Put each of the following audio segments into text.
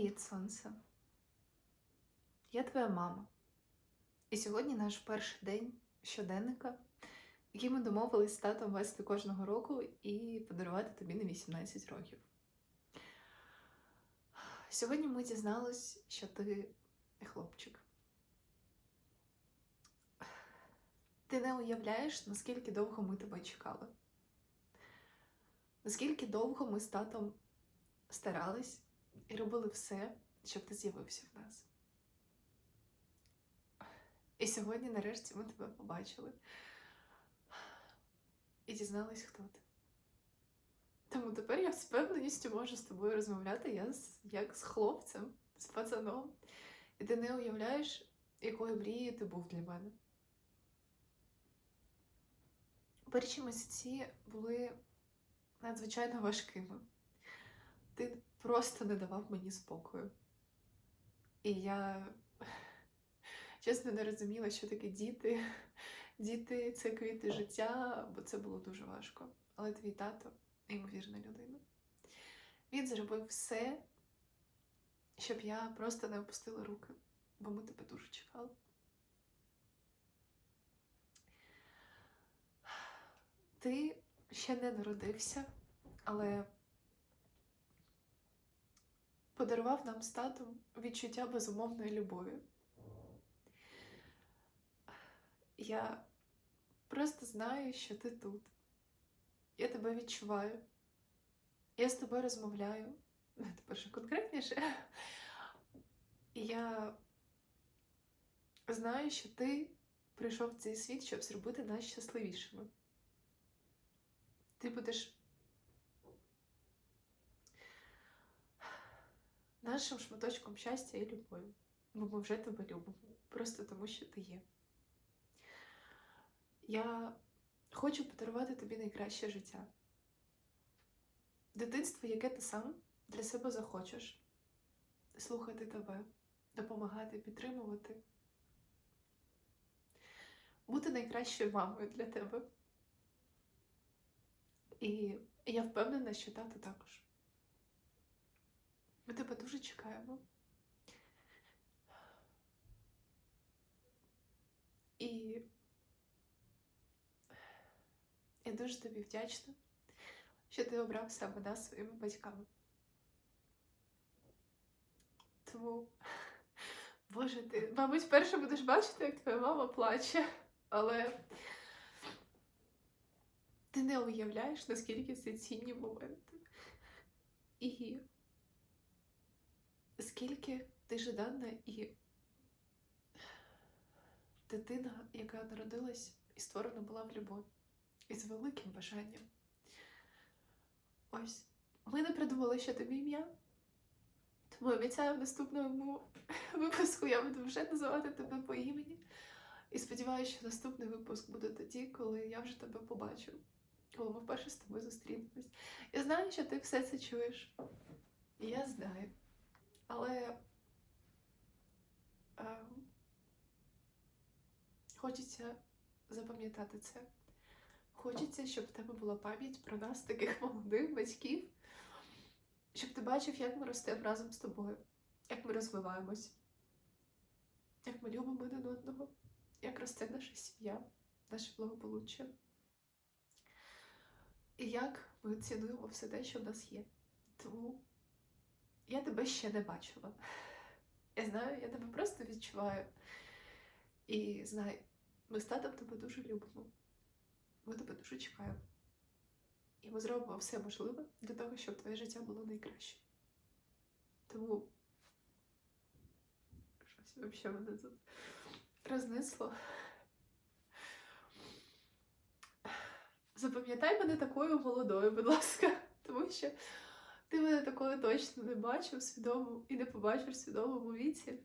Привіт, сонце. Я твоя мама. І сьогодні наш перший день щоденника, який ми домовились з татом вести кожного року і подарувати тобі на 18 років. Сьогодні ми дізнались, що ти хлопчик. Ти не уявляєш, наскільки довго ми тебе чекали. Наскільки довго ми з татом старались і робили все, щоб ти з'явився в нас. І сьогодні, нарешті, ми тебе побачили і дізнались, хто ти. Тому тепер я з певненістю можу з тобою розмовляти я з, як з хлопцем, з пацаном. І ти не уявляєш, якою мрією ти був для мене. Перші місяці були надзвичайно важкими. Просто не давав мені спокою. І я чесно не розуміла, що таке діти. Діти це квіти життя, бо це було дуже важко. Але твій тато неймовірна людина. Він зробив все, щоб я просто не опустила руки, бо ми тебе дуже чекали. Ти ще не народився, але подарував нам з татом відчуття безумовної любові. Я просто знаю, що ти тут. Я тебе відчуваю. Я з тобою розмовляю. Ну, тепер ще конкретніше. Я знаю, що ти прийшов в цей світ, щоб зробити нас щасливішими. Ти будеш нашим шматочком щастя і любові. Бо ми вже тебе любимо. Просто тому, що ти є. Я хочу подарувати тобі найкраще життя. Дитинство, яке ти сам для себе захочеш. Слухати тебе, допомагати, підтримувати. Бути найкращою мамою для тебе. І я впевнена, що тато також. Ми тебе дуже чекаємо. І я дуже тобі вдячна, що ти обрав саме нас своїми батьками. Тому, Боже, ти, мабуть, вперше будеш бачити, як твоя мама плаче, але ти не уявляєш, наскільки це цінні моменти. І скільки ти жадана і дитина, яка народилась і створена була в любові, і з великим бажанням. Ось, ми не придумали ще тобі ім'я, тому обіцяю в наступному випуску я буду вже називати тебе по імені. І сподіваюся, що наступний випуск буде тоді, коли я вже тебе побачу, коли ми вперше з тобою зустрінемось. Я знаю, що ти все це чуєш. І я знаю. Але е, хочеться запам'ятати це. Хочеться, щоб в тебе була пам'ять про нас, таких молодих батьків, щоб ти бачив, як ми ростемо разом з тобою, як ми розвиваємось, як ми любимо один одного, як росте наша сім'я, наше благополуччя. І як ми цінуємо все те, що в нас є. Тому я тебе ще не бачила. Я знаю, я тебе просто відчуваю. І знай, ми з татом тебе дуже любимо. Ми тебе дуже чекаємо. І ми зробимо все можливе для того, щоб твоє життя було найкраще. Тому щось взагалі мене тут рознесло. Запам'ятай мене такою молодою, будь ласка, тому що ти мене такою точно не бачив свідомо і не побачиш в свідомому віці.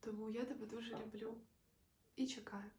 Тому я тебе дуже люблю і чекаю.